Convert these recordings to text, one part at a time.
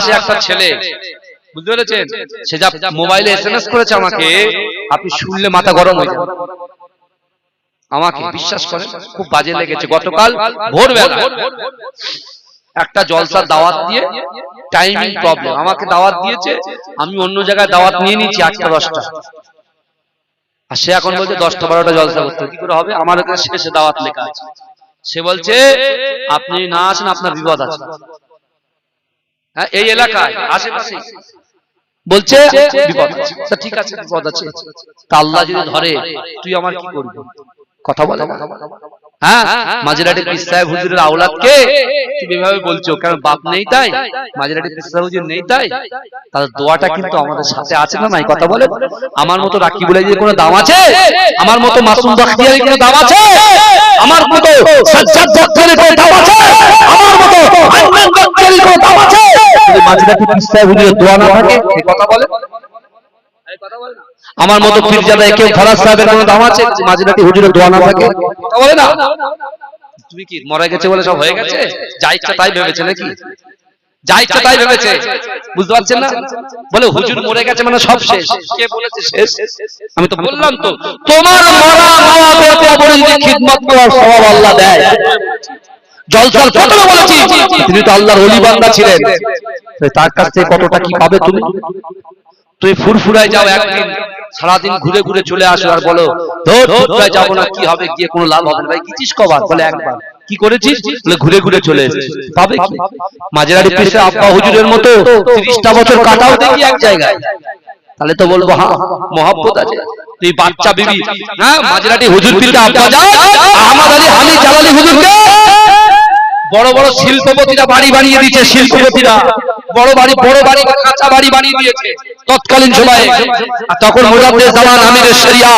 আশেপাশে একটা ছেলে। বুঝতে পেরেছেন? সে যা মোবাইলে এসএমএস করেছে আমাকে, আপনি শুনলে মাথা গরম হয়ে যাবে। আমাকে বিশ্বাস করেন, খুব বাজে লেগেছে। গতকাল ভোরবেলা একটা জলসার দাওয়াত দিয়ে টাইমিং প্রবলেম আমাকে দাওয়াত দিয়েছে, আমি অন্য জায়গায় দাওয়াত নিয়ে নিয়েছি আটটা, দশটা। আর সে এখন বলছে, দশটা, বারোটা জলসা করতে। কি করে হবে? আমার এখানে শেষে দাওয়াত লেখা আছে। সে বলছে, আপনি না আসেন, আপনার বিপদ আছে। হ্যাঁ এই এলাকায় আশেপাশে। বলছে বিপদ। আছে। ঠিক আছে বিপদ আছে। তা আল্লাহ যদি ধরে তুই আমার কি করবি? কথা বলে? হ্যাঁ মাঝেরাটি পিস সাহেব হুজুরের আওলাদকে তুমি এভাবে বলছো কারণ বাপ নেই তাই? সাহেব হুজুর নেই তাই? তার দোয়াটা কিন্তু আমাদের সাথে আছে না নাই? কথা বলে? আমার মতো রাকিবুল আইজের কোনো দাম আছে? আমার মতো মাসুম বখতিয়ারের কোনো দাম আছে? আমার মতো সাজ্জাদ কোনো দাম আছে আমার মতো আইমান বখতিয়ারের মাঝেরাটি আমার মতো কেউ ফরাজ সাহেবের কোনো দাম আছে মাঝরাতি হুজুরের দোয়া না থাকে না। তুমি কি মরে গেছে বলে সব হয়ে গেছে? যা ইচ্ছা তাই ভেবেছে নাকি? যা ইচ্ছা তাই ভেবেছে। বুঝতে পারছেন না? বলে হুজুর মরে গেছে মানে সব শেষ। কে বলেছে শেষ? আমি তো বললাম তো, তোমার মরা মাওয়া খিদমত করার আল্লাহ দেয়। প্রথমে বলেছি। তিনি তো আল্লাহর বান্দা ছিলেন। তার কাছ থেকে কতটা কি পাবে তুমি? তুমি ফুরফুরায় যাও একদিন। সারাদিন ঘুরে ঘুরে চলে আসো আর বলো যাব না কি হবে গিয়ে কোনো লাভ হবে ভাই কবার? বলে একবার। কি করেছিস? বলে ঘুরে ঘুরে চলে এসেছিস পাবে কি? মাঝেরারি পেশে আব্বা হুজুরের মতো তিরিশটা বছর কাটাও দেখি এক জায়গায়। তাহলে তো বলব হ্যাঁ মহাব্বত আছে। তুই বাচ্চা বিবি হ্যাঁ মাঝেরাটি হুজুর পিতে আব্বা যা। আহমদ আলী জালালি হুজুরকে। বড় বড় শিল্পপতিরা বাড়ি বানিয়ে দিয়েছে, শিল্পপতিরা বড় বাড়ি বড় বাড়ি কাঁচা বাড়ি বানিয়ে দিয়েছে তৎকালীন সময়ে তখন মুজাদ্দেদ জামান আমিরের শরিয়া,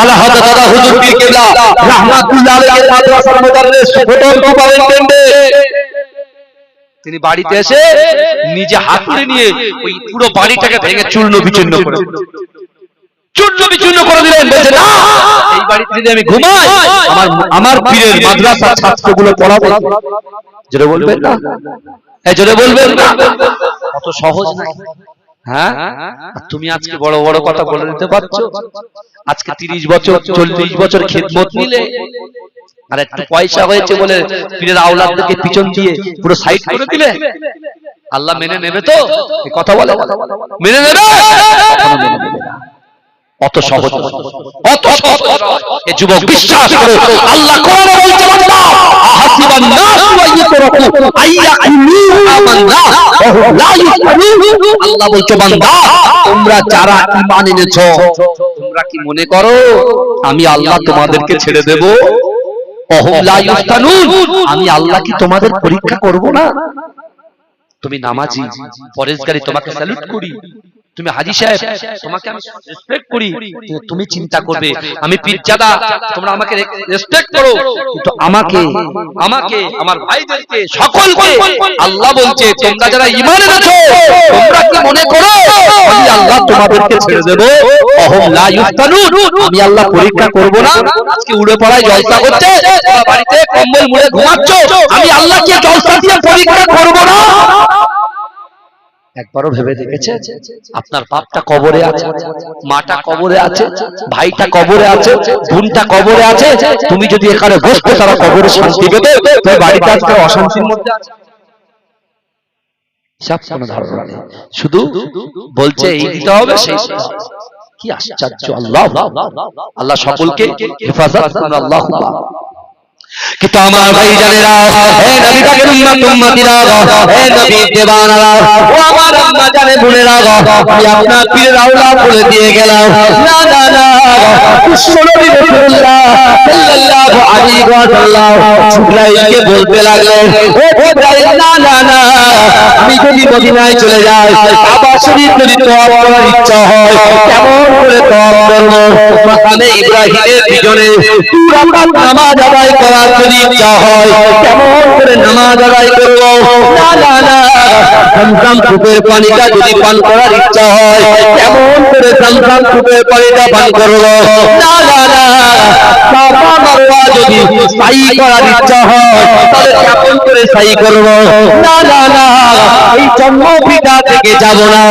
আলা হযরত দাদা হুজুর পীর কেবলা, রাহমাতুল্লাহ আলাইহি মাদ্রাসার মুদাররিস প্রথম সুপারিনটেন্ডেন্ট তিনি বাড়িতে এসে নিজে হাতুড়ি নিয়ে ওই পুরো বাড়িটাকে ভেঙে চূর্ণ বিচূর্ণ করে। চূর্ণ বিচূর্ণ করে দিলেন, বলছে, না বাড়িতে যদি আমি ঘুমাই আমার আমার পীরের মাদ্রাসার ছাত্রগুলো পড়াবে। জোরে বলবেন না? এই জোরে বলবেন না? অত সহজ না। হ্যাঁ? তুমি আজকে বড় বড় কথা বলে দিতে পারছ? আজকে তিরিশ বছর চল্লিশ বছর খেদমত নিলে আর একটু পয়সা হয়েছে বলে পীরের আওলাদদেরকে পিছন দিয়ে পুরো সাইড করে দিলে? আল্লাহ মেনে নেবে তো? কথা বলে? মেনে নেবে। অত সহজ। অত সহজ। এ যুবক বিশ্বাস করো আল্লাহ কোরআনে বলছে বান্দা আহাসিবান নাস ওয়া ইতরাকু আইয়াকুলু আমান্না ওয়া লা আল্লাহ বলছে বান্দা তোমরা যারা ঈমান এনেছো তোমরা কি মনে করো আমি আল্লাহ তোমাদেরকে ছেড়ে দেব? আমি আল্লাহ কি তোমাদের পরীক্ষা করব না? তুমি নামাজি পরেশগারি তোমাকে স্যালুট করি। তুমি হাজি সাহেব, তোমাকে আমি রেসপেক্ট করি। তুমি চিন্তা করবে, আমি পীরজাদা, তোমরা আমাকে রেসপেক্ট করো। কিন্তু আমাকে আমাকে, আমার ভাইদেরকে সকলকে আল্লাহ বলছে, তোমরা যারা ঈমান এনেছো, তোমরা কি মনে করো? আমি আল্লাহ তোমাদেরকে ছেড়ে দেব। অহম লা ইফতানুন আমি আল্লাহ পরীক্ষা করব না। আজকে উড়ে পড়ায় জলসা করছে বাড়িতে কম্বল মুড়ে ঘুমাচ্ছ। আমি আল্লাহ কি জলসা দিয়ে পরীক্ষা করব না। একবারও ভেবে দেখেছে আপনার বাপটা কবরে আছে, মাটা কবরে আছে, ভাইটা কবরে আছে, বোনটা কবরে আছে, তুমি যদি এখানে বসতে তারা কবরে শান্তি পেতে তুমি বাড়িতে আজকে অশান্তির মধ্যে আছে। সব কোনো ধারণা নেই। শুধু বলছে এই দিতে হবে সেই কি আশ্চর্য, আল্লাহ। আল্লাহ সকলকে হেফাজত আল্লাহ কিন্তু আমার ভাই জানেরা হে নবী উম্মত হে নবী দেবানারা ও আমার আম্মা জানে আমি আপনার বলে দিয়ে গেলাম। না না না বিশ্বনবী রাসূলুল্লাহ সাল্লাল্লাহু আলাইহি বলতে ও না না না, আমি যদি মদিনায় চলে যাই কাবা শরীফ যদি তওয়াব ইচ্ছা হয়, কেমন করে তওয়াব করব? মাকামে ইব্রাহিমের পিছনে নামাজ আদায় করার যদি ইচ্ছা হয় কেমন করে নামাজ আদায় করব না জমজম কূপের পানিটা যদি পান করার ইচ্ছা হয় কেমন করে জামজাম কূপের পানিটা পান করব না না যদি সাই করার ইচ্ছা হয় তাহলে কেমন করে সাই করব না না না থেকে যাব না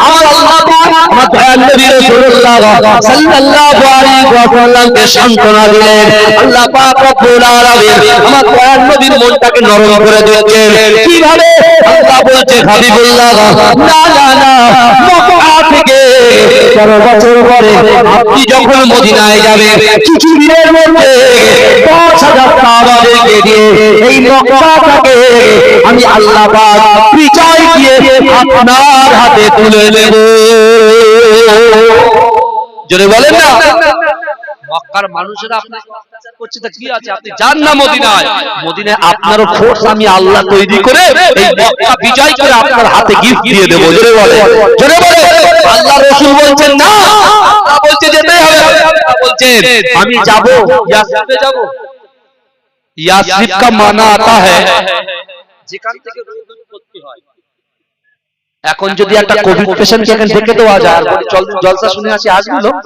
আমার আল্লাহ আমার দয়াল আপনি যখন মদিনায় যাবেন, কিছু মধ্যে হাজার সাহাবাদেরকে দিয়ে এই আমি আল্লাহ বিজয় দিয়ে আপনার হাতে তুলে নেব জোরে বলেন না। মক্কার মানুষেরা আপনাকে করছে কি আছে? আপনি যান না মদিনায়। মদিনায় আপনারও ফোর্স আমি আল্লাহ তৈরি করে এই মক্কা বিজয় করে আপনার হাতে গিফট দিয়ে দেব। জোরে বলে জোরে বলে আল্লাহ রাসূল বলছেন না আল্লাহ বলছে যেতে হবে। বলছেন আমি যাব। ইয়াসরিফে যাব। ইয়াসরিফ কা মানা আতা হ্যায়। যেখান থেকে রোদন করতে হয়। এখন যদি একটা কোভিড পেশেন্টকে এখানে ডেকে দেওয়া যায় আর বলি, চল জলসা শুনে আসি আসবি লোক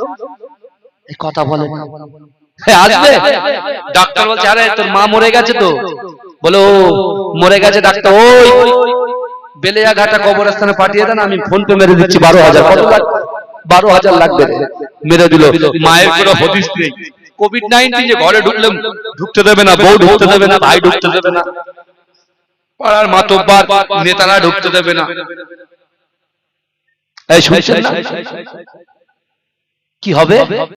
এই কথা বলে। না। আসবে? ডাক্তার বলছে আরে তোর মা মরে গেছে তো। বলে ও মরে গেছে ডাক্তার ওই। বেলেয়া ঘাটা কবরস্থানে পাঠিয়ে দেন আমি ফোন পে মেরে দিচ্ছি বারো হাজার। কত লাগবে বারো হাজার লাগবে মেরে দিল। মায়ের কোনো হদিস নেই। কোভিড নাইন্টিন যে ঘরে ঢুকলে ঢুকতে দেবে না বউ ঢুকতে দেবে না ভাই ঢুকতে দেবে না। পাড়ার মাতব্বার নেতারা ঢুকতে দেবে না। কি হবে?